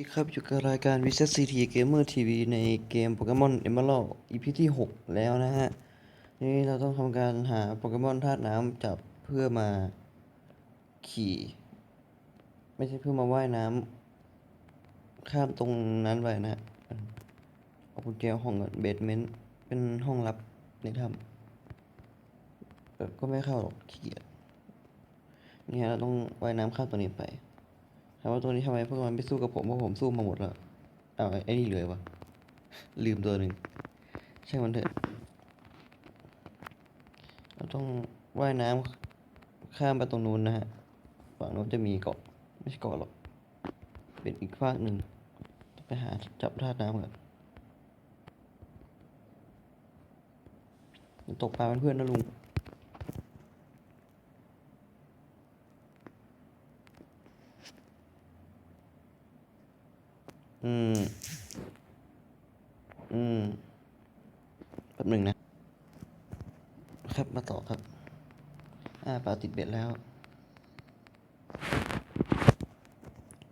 สวัสดีครับอยู่กับรายการ v z CT Gamer TV ในเกมโปเกมอน Emerald EP ที่ 6 แล้วนะฮะ นี่เราต้องทำการหาโปเกมอนธาตุน้ำจับเพื่อมาขี่ ไม่ใช่เพื่อมาว่ายน้ำข้ามตรงนั้นไปนะฮะเอากุญแจห้องเบสเมนต์เป็นห้องลับในถ้ำก็ไม่เข้าหรอกขี้เกียจนี่ฮะเราต้องว่ายน้ำข้ามตัวนี้ไป ถามว่าตัวนี้ทำไมพวกมันไม่สู้กับผมเพราะผมสู้มาหมดแล้วเอาวไอ้นี่เหลยวะลืมตัวหนึ่งใช่มันเถอะเราต้องว่ายน้ำข้ามไปตรงนู้นนะฮะฝั่งนู้นจะมีเกาะไม่ใช่เกาะหรอกเป็นอีกฝากหนึ่งต้องไปหาจับธาตุน้ำก่อนตกปลาเป็นเพื่อนนะลุง อืม อืมแป๊บหนึ่งนะ ครับมาต่อครับ อ่าปลาติดเบ็ดแล้ว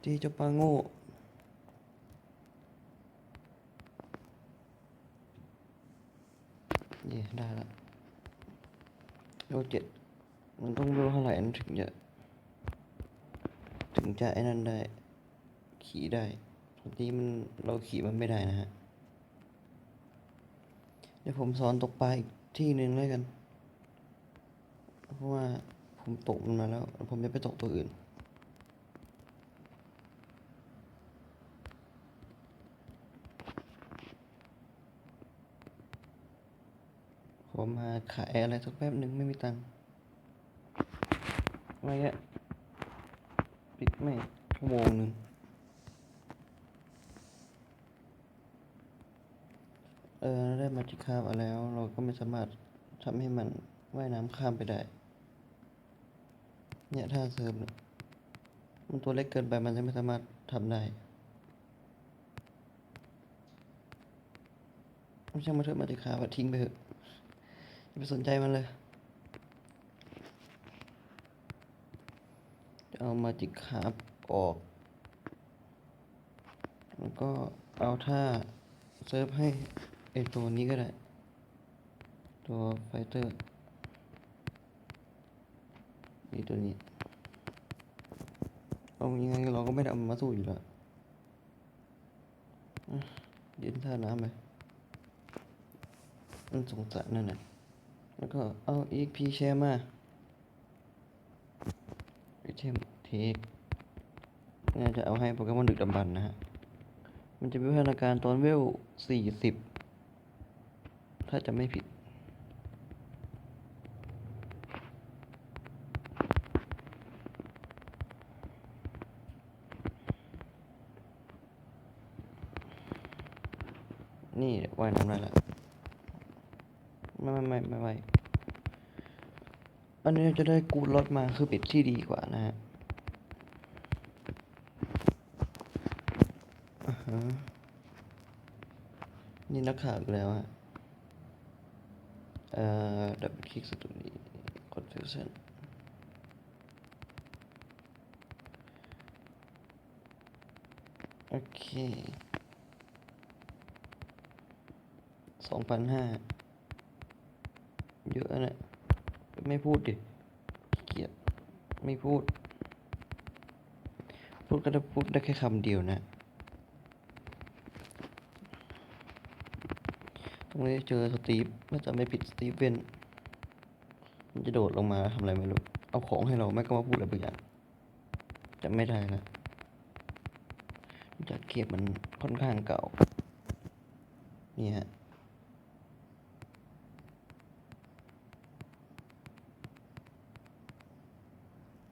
ที่เจ้าปลาโง่เย่ได้ละโลเจ็ดมันต้องรู้เท่าไหร่นถึงจะถึงจะไอ้นั่นได้ ขี่ได้บางทีมันเราขี่มันไม่ได้นะฮะ เดี๋ยวผมสอนตกปลาอีกที่หนึ่งแล้วกัน เพราะว่า ผมตกมันมาแล้ว ผมจะไปตกตัวอื่น ผมมาขายอะไรสักแป๊บหนึ่งไม่มีตังค์อะไรเงี้ยปิดไม่ชั่วโมงหนึ่งเออได้มาจิคาบมาแล้ว เราก็ไม่สามารถทำให้มันว่ายน้ำข้ามไปได้ เนี่ยถ้าเซิร์ฟเนี่ยมันตัวเล็กเกินไปมันจะไม่สามารถทำได้ไม่ใช่มาเถอะมาจิคาบอะทิ้งไปเถอะอย่าไปสนใจมันเลยจะเอามาจิคาบออก แล้วก็เอาท่าเซิร์ฟให้ไอตัวนี้ก็ได้ ตัวไฟเตอร์ นี่ตัวนี้เอายังไงเราก็ไม่ได้เอามาสู้อยู่แล้วอะเดินท่าน้ำไปมันสงสารนั่นน่ะแล้วก็เอา EXP แชร์มาไอเทมเทคน่าจะเอาให้โปเกมอนดึกดำบรรนะฮะ มันจะมีพัฒนาการตอนเวลสี่สิบถ้าจะไม่ผิด นี่ ว่ายน้ำได้ล้วไม่ไม่ไม่ไม่ไม่อันนี้จะได้กูดรถมาคือเป็ดที่ดีกว่านะฮะอ่าฮะนี่นักข่าวแล้วฮะ เอ่อ ดับคลิกสตูดิคอนฟิวชั่นโอเค สองพันห้าเยอะนะไม่พูดดิเกียจไม่พูด พูดก็ได้พูดได้แค่คำเดียวนะตรงนี้เจอสตีฟน่าจะไม่ผิดสตีฟเวนมันจะโดดลงมาทำอะไรไม่รู้ เอาของให้เราไม่ก็มาพูดอะไรบางอย่างจำไม่ได้นะจากเก็บมันค่อนข้างเก่า นี่ฮะ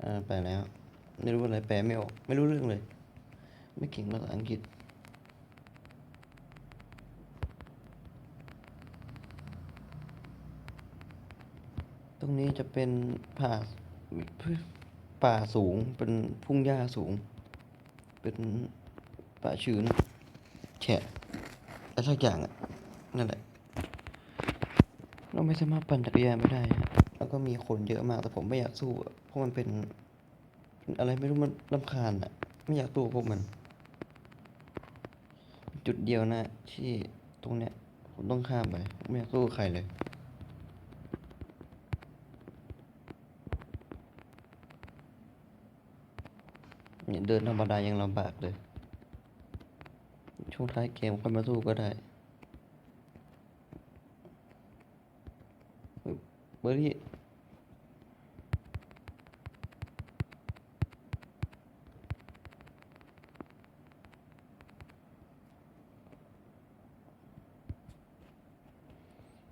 อ่าไปแล้ว ไม่รู้อะไรแปลไม่ออก ไม่รู้เรื่องเลย ไม่เก่งภาษาอังกฤษตรงนี้จะเป็นป่าป่าสูงเป็นพุ่งหญ้าสูง เป็นป่าชื้นแฉะอะไรสักอย่างอะ นั่นแหละ เราไม่สามารถปั่นจักรยานไม่ได้ แล้วก็มีคนเยอะมากแต่ผมไม่อยากสู้ เพราะมันเป็นเป็นอะไรไม่รู้มันรำคาญอะไม่อยากสู้พวกมัน จุดเดียวนะที่ตรงเนี้ยผมต้องข้ามไปไม่อยากสู้ใครเลยเนี่ยเดินธรรมดายังลำบากเลย ช่วงท้ายเกมค่อยมาสู้ก็ได้เฮ้ยเบอร์รี่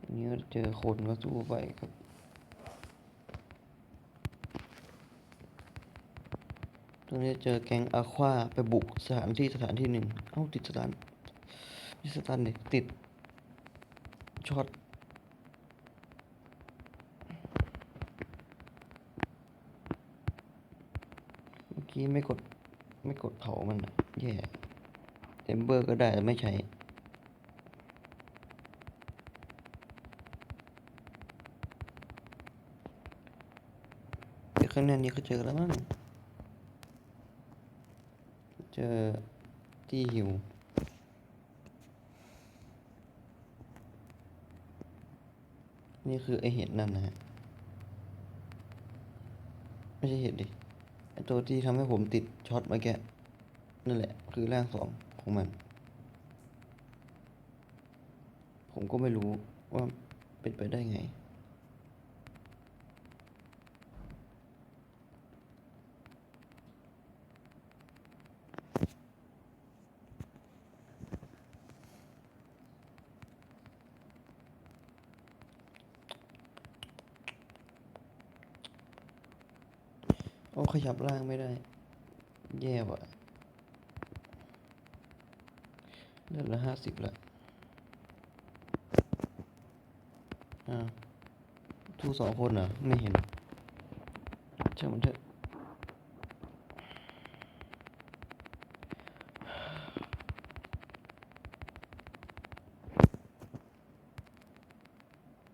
อันนี้ก็เจอ คนก็สู้ไปครับตรงนี้เจอแก๊งอาควาไปบุกสถานที่สถานที่หนึ่ง เอ้าติดสถานติดสถานเลยติดช็อตเมื่อกี้ไม่กดไม่กดเผามันอะแย่เทมเบอร์ก็ได้แต่ไม่ใช้ เดี๋ยว ข้างหน้านี้ก็เจอแล้วมั้งเจอที่หิวนี่คือไอเห็ดนั่นนะฮะไม่ใช่เห็ดดิไอตัวที่ทำให้ผมติดช็อตเมื่อกี้นั่นแหละ คือร่างสองของมัน ผมก็ไม่รู้ว่าเป็นไปได้ไง โอ้ ขยับร่างไม่ได้ แย่ว่ะเลือดละห้าสิบละอ่าทูสองคนเหรอ ไม่เห็นช่มันเถอะ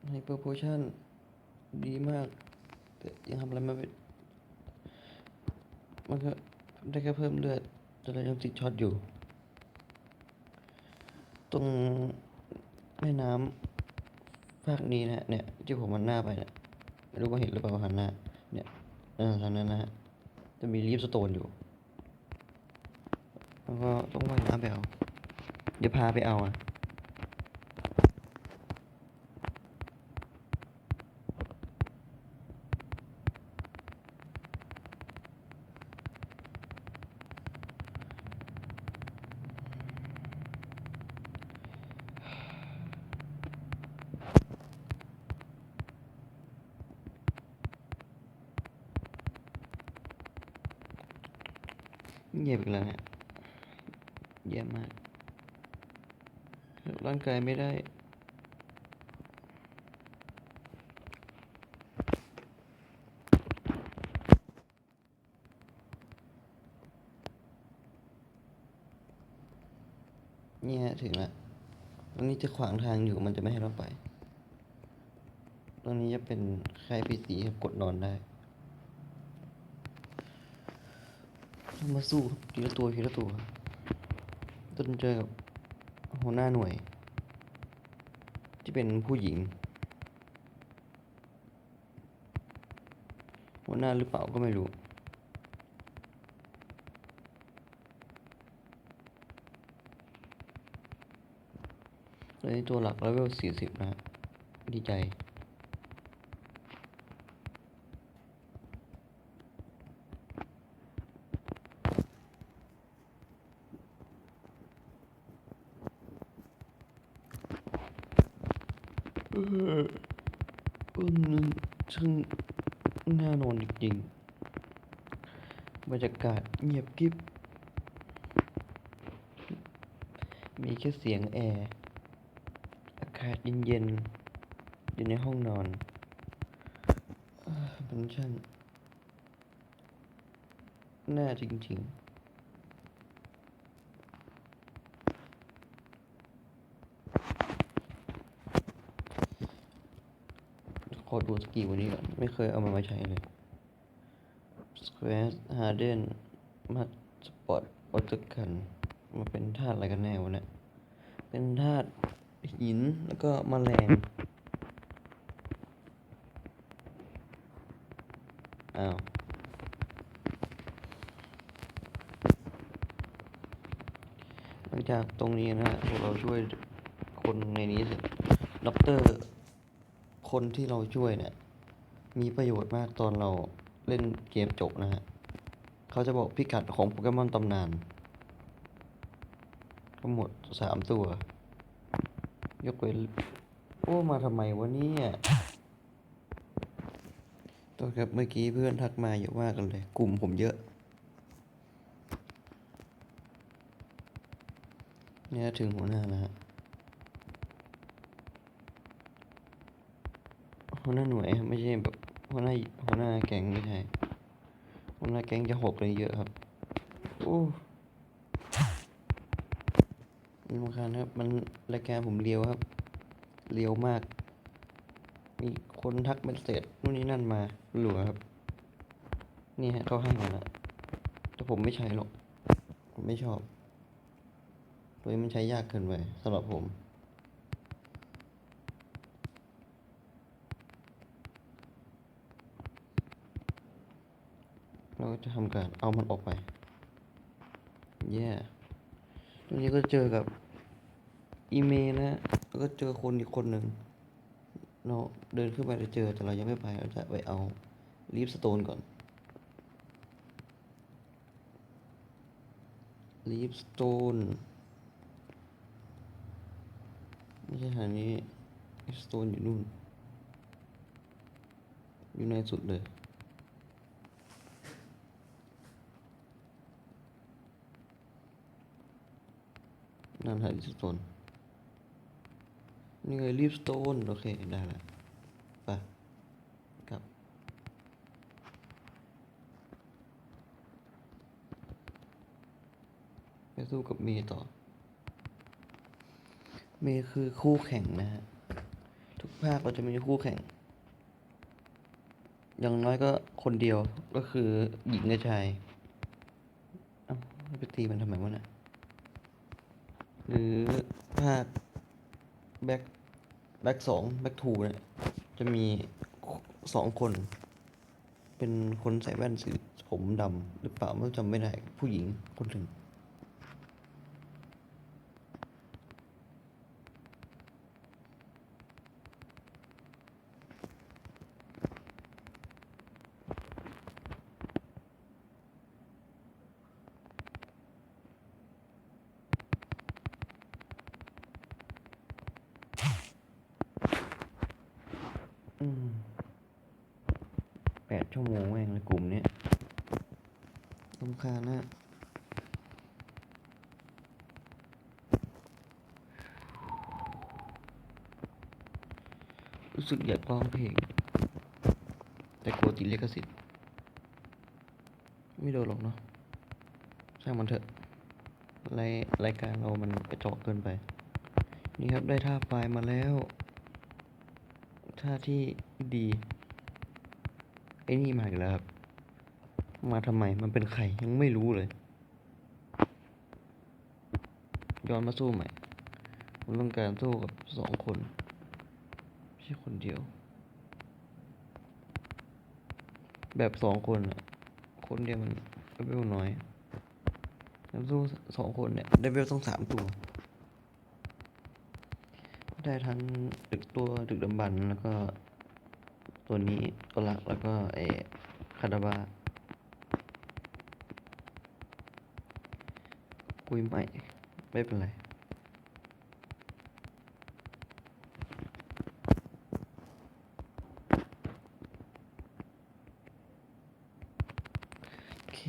ไฮเปอร์โพชั่นดีมาก แต่ยังทำอะไรไม่เป็น มันก็ได้แค่เพิ่มเลือด แต่เรายังติดช็อตอยู่ ตรงแม่น้ำภาคนี้นะเนี่ย ที่ผมมันหน้าไปเนี่ยไม่รู้ว่าเห็นหรือเปล่าหันหน้าเนี่ยเออทางนั้นนะฮะจะมีลีฟสโตนอยู่ แล้วก็ต้องว่ายน้ำไปเอา เดี๋ยวพาไปเอาอะ เงียบอีกแล้วเนี่ยแย่มากร่างกายไม่ได้เนี่ยถึงล้วตรงนี้จะขวางทางอยู่มันจะไม่ให้เราไป ตรงนี้จะเป็นค่ายพีสีครับกดนอนได้ มาสู้ทีละตัวทีละตัวจนเจอกับหัวหน้าหน่วย ที่เป็นผู้หญิง หัวหน้าหรือเปล่าก็ไม่รู้แล้วนี่ตัวหลักเลเวลสี่สิบนะฮะดีใจ เออเออมันช่างน่านอนจริงๆบรรยากาศเงียบกริบ มีแค่เสียงแอร์ อากาศเย็นๆ อยู่ในห้องนอนมันช่างน่าจริงๆขอดูสกิลนี้ก่อน ไม่เคยเอามันมาใช้เลย Square Harden มัดสปอร์ตออตกันมาเป็นท่าอะไรกันแน่วะเนี่ย เป็นธาตุหินแล้วก็แมลง อ้าวหลังจากตรงนี้นะฮะพวกเราช่วยคนในนี้เสร็จด็อกเตอร์ คนที่เราช่วยเนี่ย มีประโยชน์มากตอนเรา เล่นเกมจบนะฮะเขาจะบอกพิกัดของโปเกมอนตำนานทั้งหมดสามตัว ยกเว้นโอ้มาทำไมวะเนี่ยตัวครับเมื่อกี้เพื่อนทักมาเยอะมากกันเลย กลุ่มผมเยอะ เนี่ยถึงหัวหน้าแล้วฮะหัวหน้าหน่วยไม่ใช่แบบ หัวหน้าหัวหน้าแก๊งไม่ใช่หัวหน้าแก๊งจะหกเลยเยอะครับโอ้มันรำคาญครับ มันรายการผมเรียวครับเรียวมาก มีคนทักเมสเซจนู่นนี่นั่นมาหลัวครับ นี่ฮะเขาให้มาแล้วแต่ผมไม่ใช้หรอก ผมไม่ชอบเพราะมันใช้ยากเกินไปสำหรับผม เราก็จะทำการเอามันออกไปแย่ตรงนี้ก็เจอกับอีเมลนะ แล้วก็เจอคนอีกคนหนึ่งเราเดินขึ้นไปจะเจอแต่เรายังไม่ไปเราจะไปเอาลีฟสโตนก่อนลีฟสโตนไม่ใช่ทานี้สโตนอยู่นู่น อยู่ในสุดเลย นั่นหาลีฟสโตนนี่ไงลีฟสโตนโอเค ได้แล้วไปกลับ ไปสู้กับเมย์ต่อ เมย์คือคู่แข่งนะฮะ ทุกภาคเราจะมีคู่แข่ง อย่างน้อยก็คนเดียวก็คือหญิงกับชาย เอ้าไปตีมันทำไมวะน่ะ หรือภาคแบ็คแบ็คสองแบ็คทูเนี่ยจะมีสองคน เป็นคนใส่แว่นสีผมดำหรือเปล่าไม่จำไม่ได้ผู้หญิงคนหนึ่ง อืมแปดชั่วโมงแม่งเลยกลุ่มเนี้ย ลำคาญนะรู้สึกอยากร้องเพลง แต่กลัวติดลิขสิทธิ์ไม่โดนหรอกเนาะช่างมันเถอะรายรายการเรามันกระจอกเกินไป นี่ครับได้ท่าไฟมาแล้ว ท่าที่ดี ไอ้นี่มาอีกแล้วครับ มาทำไม มันเป็นใครยังไม่รู้เลย ย้อนมาสู้ใหม่ ผมต้องการสู้กับสองคนไม่ใช่คนเดียว แบบสองคนอะคนเดียวมันเลเวลน้อยแล้วสู้สองคนเนี่ยเลเวลต้องสามตัว ได้ทั้งดึกตัวดึกดำบรรพ์แล้วก็ ตัวนี้ตัวหลักแล้วก็ไอคาดาบา กุยใหม่ ไม่เป็นไรโอเค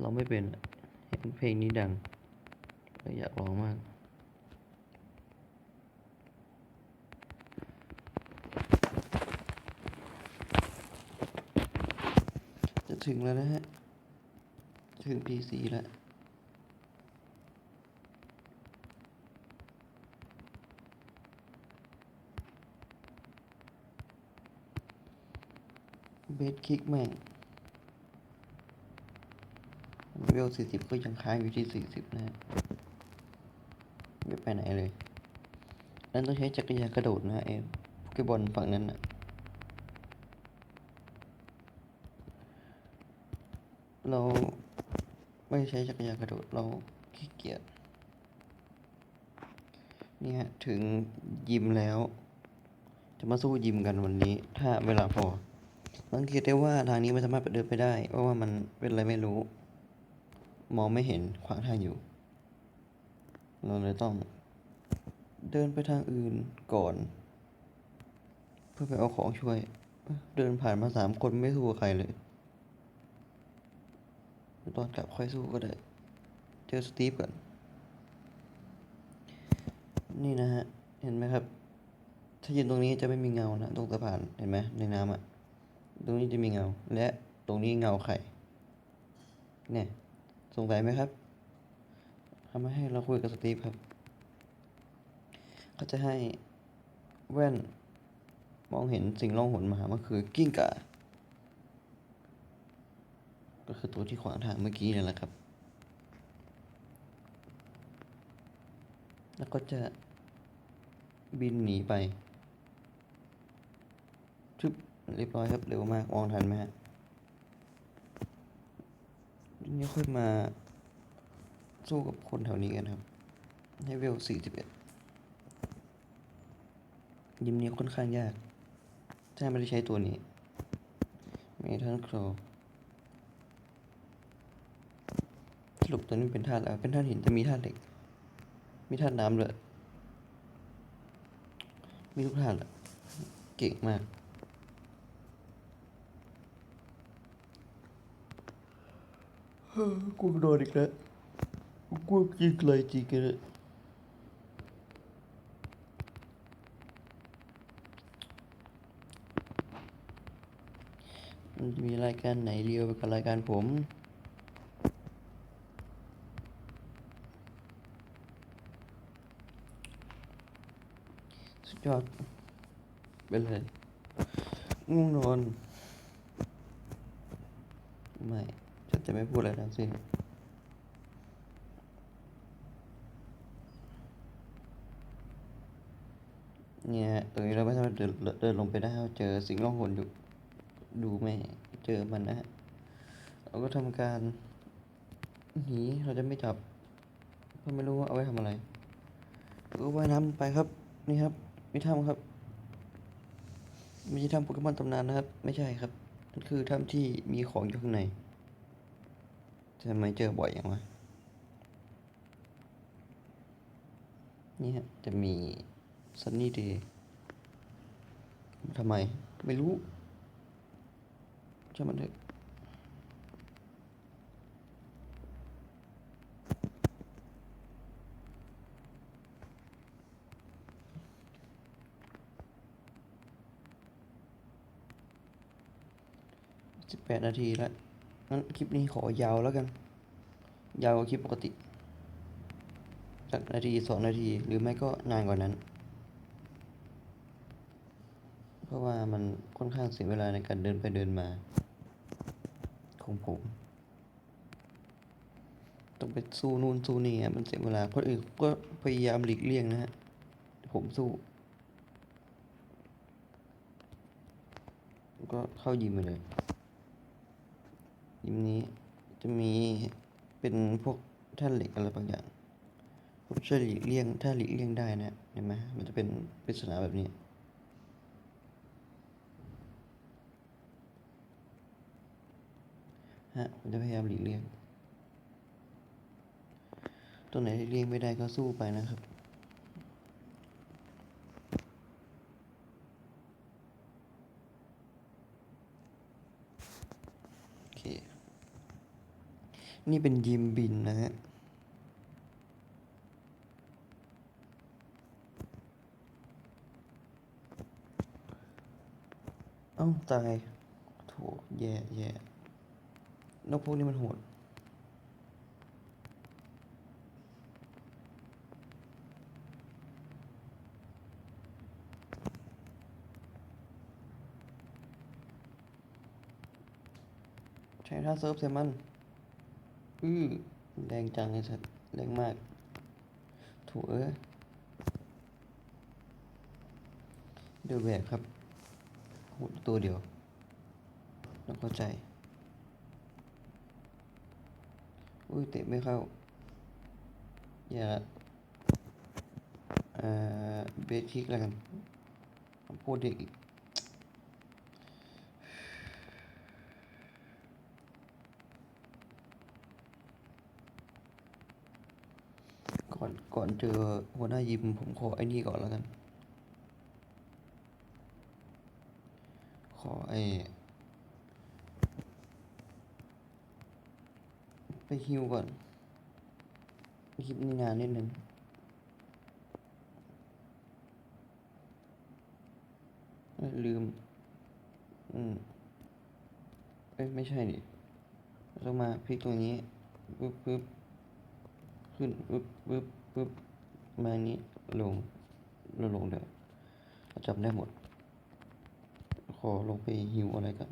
เราไม่เป็นเห็นเพลงนี้ดังอยากร้องมาก จะถึงแล้วนะฮะ ถึง PC แล้วเบสคิกแม่ เวลสี่สิบก็ยังค้างอยู่ที่สี่สิบนะฮะไม่ไปไหนเลย นั่นต้องใช้จักรยานกระโดดนะเอ็มโปเกบอลฝั่งนั้นนะเราไม่ใช้จักรยานกระโดดเราขี้เกียจนี่ฮะถึงยิมแล้ว จะมาสู้ยิมกันวันนี้ ถ้าเวลาพอสังเกตได้ว่าทางนี้ไม่สามารถเดินไปได้ เพราะว่ามันเป็นอะไรไม่รู้ มองไม่เห็นขวางทางอยู่ เราเลยต้อง เดินไปทางอื่นก่อน เพื่อไปเอาของช่วย เดินผ่านมาสามคนไม่สู้ใครเลย ตอนกลับค่อยสู้ก็ได้ เจอสตีฟก่อน นี่นะฮะ เห็นไหมครับ ถ้ายืนตรงนี้จะไม่มีเงานะ ตรงสะพานเห็นไหมในน้ำอะ ตรงนี้จะมีเงา และตรงนี้เงาไข่เนี่ย สงสัยไหมครับทำให้เราคุยกับสตีฟครับ เขาจะให้แว่น มองเห็นสิ่งล่องหนมามันคือกิ้งก่าก็คือตัวที่ขวางทางเมื่อกี้นั่นแหละครับ แล้วก็จะบินหนีไปชึบเรียบร้อยครับ เร็วมากมองทันไหมฮะ นี้ค่อยมาสู้กับคนแถวนี้กันครับให้เวลสี่สิบเอ็ดยิมนี้ค่อนข้างยาก ถ้าไม่ได้ใช้ตัวนี้เมทัลโครสรุปตัวนี้เป็นธาตุอะไรเป็นธาตุหินแต่มีธาตุเหล็ก มีธาตุน้ำเลยมีทุกธาตุเก่งมาก เฮ้ย กูโดนอีกแล้วกูยิงเลยจริงๆเลยมันจะมีรายการไหนเรียวไปกับรายการผมสุดยอดไปเลยง่วงนอน ไม่ จะไม่พูดอะไรทั้งสิ้นเนี่ยตรงนี้เราไม่สามารถเดินเดินลงไปได้เราเจอสิ่งล่องหนอยู่ดูไม่เจอมันนะฮะเราก็ทำการหนีเราจะไม่จับเพราะไม่รู้ว่าเอาไว้ทำอะไรก็ว่ายน้ำไปครับนี่ครับมีถ้ำครับไม่ใช่ถ้ำโปเกมอนตำนานนะครับ ไม่ใช่ครับมันคือถ้ำที่มีของอยู่ข้างใน ทำไมเจอบ่อยอย่างวะนี่ฮะจะมีซันนี่เดย์ทำไม ไม่รู้ช่างมันเถอะสิบแปดนาทีแล้ว งั้นคลิปนี้ขอยาวแล้วกัน ยาวกว่าคลิปปกติสักนาทีสองนาทีหรือไม่ก็นานกว่านั้น เพราะว่ามันค่อนข้างเสียเวลาในการเดินไปเดินมา ของผม ต้องไปสู้นู่นสู้นี่อะมันเสียเวลาคนอื่นก็พยายามหลีกเลี่ยงนะฮะผมสู้ ก็เข้ายิมไปเลย มนี้จะมีเป็นพวกท่านเหล็กอะไรบางอย่างผมช่วยหลีกเลี่ยงถ้าหลีกเลี่ยงได้นะเห็นไหมมันจะเป็นปริศนาแบบนี้ฮะผมจะพยายามหลีกเลี่ยงตัวไหนที่เลี่ยงไม่ได้ก็สู้ไปนะครับ โอเค นี่เป็นยิมบินนะฮะเอ้าตายโถแย่แย่นกพวกนี้มันโหดใช้ท่าเซิร์ฟเซมัน อื้อแรงจังไอ้สัสแรงมาก ถูเอ้ยเดือแบกครับหูตัวเดียวต้องเข้าใจ อุ้ยเตะไม่เข้า อย่าเอ่อเบสคิกแล้วกันพูดเด็กอีก ก่อนเจอหัวหน้ายิมผมขอไอ้นี่ก่อนแล้วกัน ขอไอ้ไปฮิวก่อนคลิปนี้นานนิดนึงลืม อืม เอ้ย ไม่ใช่ดิต้องมาพลิกตรงนี้ปึ๊บปึ๊บขึ้นปึ๊บปึ๊บ ปึ๊บมาอย่างนี้ลงลงลงเลยจับได้หมด ขอลงไปหิวอะไรกัน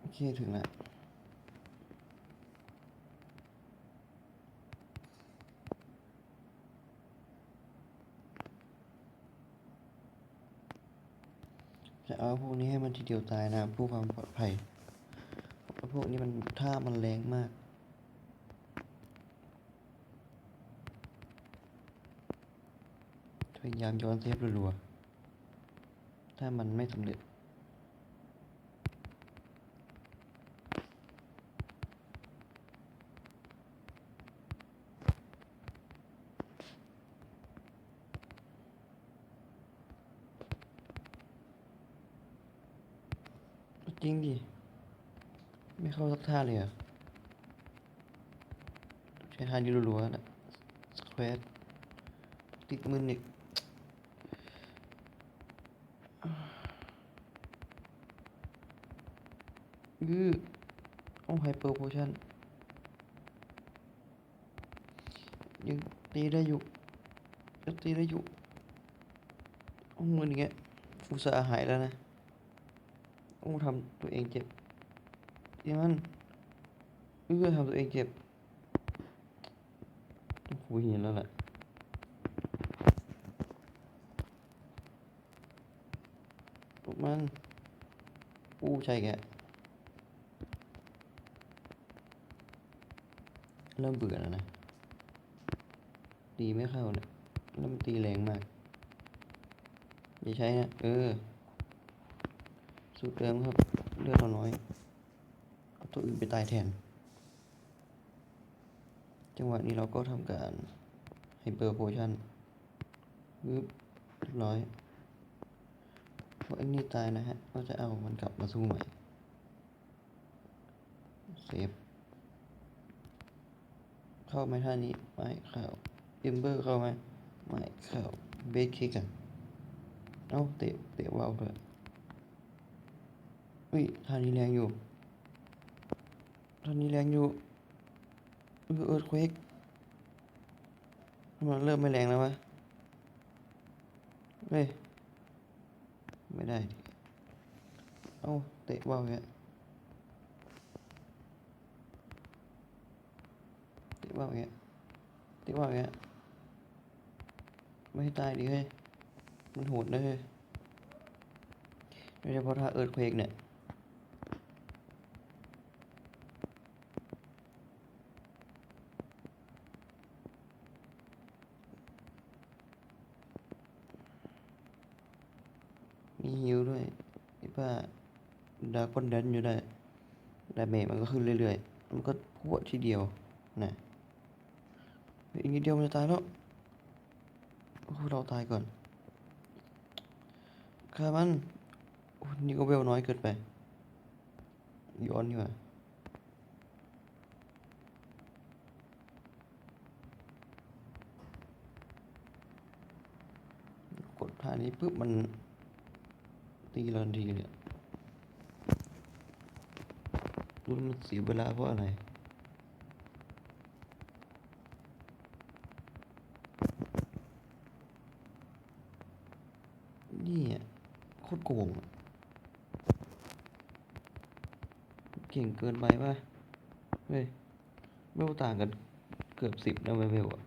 โอ เคถึงแล้วจะเอาพวกนี้ให้มันทีเดียวตายนะเพื่อความปลอดภัยเพราะพวกนี้มันท่ามันแรงมากพยายามย้อนเซฟรัวๆถ้ามันไม่สำเร็จ จริงดิ ไม่เข้าสักท่าเลยอะใช้ท่านี้รัวๆนะสแควร์ติดมืออีกอือต้องไฮเปอร์โพชั่นยังตีได้อยู่ยังตีได้อยู่โอ้มืออย่างเงี้ยฟูซาหายแล้วนะ โอ้ทำตัวเองเจ็บที่มันเอื้อทำตัวเองเจ็บต้องคุยเห็นแล้วแหละพวกมันอู้ใช่แกเริ่มเบื่อแล้วนะ ตีไม่เข้าเนี่ยแล้วมันตีแรงมากอย่าใช้นะ เออ สูตรเดิมครับ เลือดเราน้อยเอาตัวอื่นไปตายแทน จังหวะนี้เราก็ทำการไฮเปอร์โพชั่นปึ๊บเรียบร้อยพอไอ้นี่ตายนะฮะ ก็จะเอามันกลับมาสู้ใหม่ เซฟ เข้าไหมท่านี้ ไม่เข้าเอมเบอร์เข้าไหมไม่เข้าเบสคิกกัน เอ้า เตะ เตะว่าวด้วย อุ้ยท่านี้แรงอยู่ท่านี้แรงอยู่เออเอิร์ธเควกมันเริ่มไม่แรงแล้ววะเฮ้ยไม่ได้ เอาเตะว่าวแกเตะว่าวแกเตะว่าวแกไม่ให้ตายดิเฮ้ย มันโหดนะเฮ้ยโดยเฉพาะท่าเอิร์ธเควกเนี่ย มีฮิ วด้วยดาก้อนแดนอยู่ได้ดาเมจมันก็ขึ้นเรื่อยๆ มันก็พวดทีเดียวนะอีกนิดเดียวมันจะตายแล้วเราตายก่อนฆ่ามันนี่ก็เวลน้อยเกินไป ย้อนดีกว่ากดท่านี้ปุ๊บมัน ตีเราทันทีเลยอะรู้มันเสียเวลาเพราะอะไรนี่โคตรโกงเก่งเกินไปป่ะเฮ้ยเวลต่างกันเกือบสิบนะเวลอะ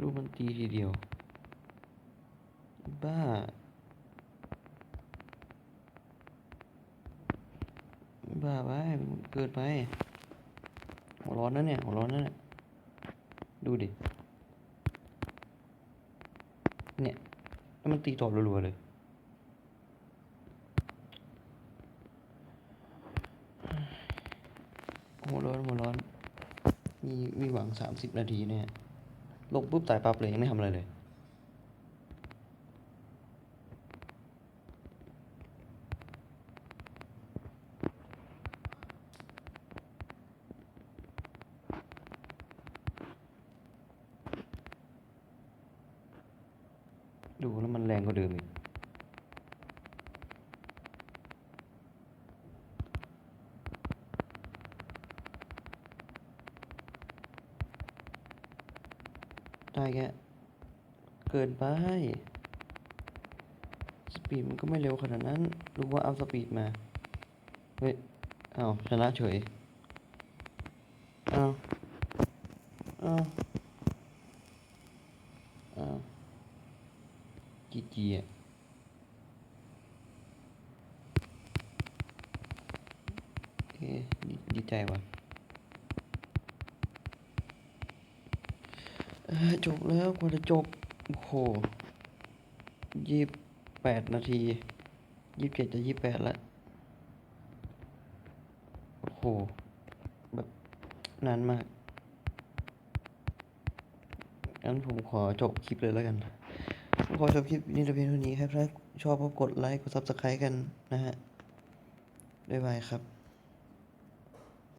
รู้มันตีทีเดียว บ้า บ้าไปมั นเกินไปหัวร้อนนะเนี่ยหัวร้อนนะเนี่ยดูดิ เนี่ยแล้วมันตีตอบรัวๆเลยหัวร้อนหัวร้อน มีมีหวังสามสิบนาทีเนี่ย ลงปุ๊บตายปั๊บเลยยังไม่ทำอะไรเลย ดูแล้วมันแรงกว่าเดิมอีก ได้แค่เกิ นไป สปีดมันก็ไม่เร็วขนาดนั้น รู้ว่าเอาสปีดมา เฮ้ยอ้าวชนะเฉยอ้าวอ้าวอ้าวจีจีอะเอ๊ดีใจว่ะจบแล้วกว่าจะจบ หยี่แปดนาทียี่สิบเจ็ดจะยี่แปดแล้วโอ้โห แบบนานมาก งั้นผมขอจบคลิปเลยแล้วกันผมขอจบคลิปนี้แต่เพียงเท่านี้ครับ ถ้าชอบก็กดไลค์ กด subscribe กันนะฮะ บ๊ายบายครับ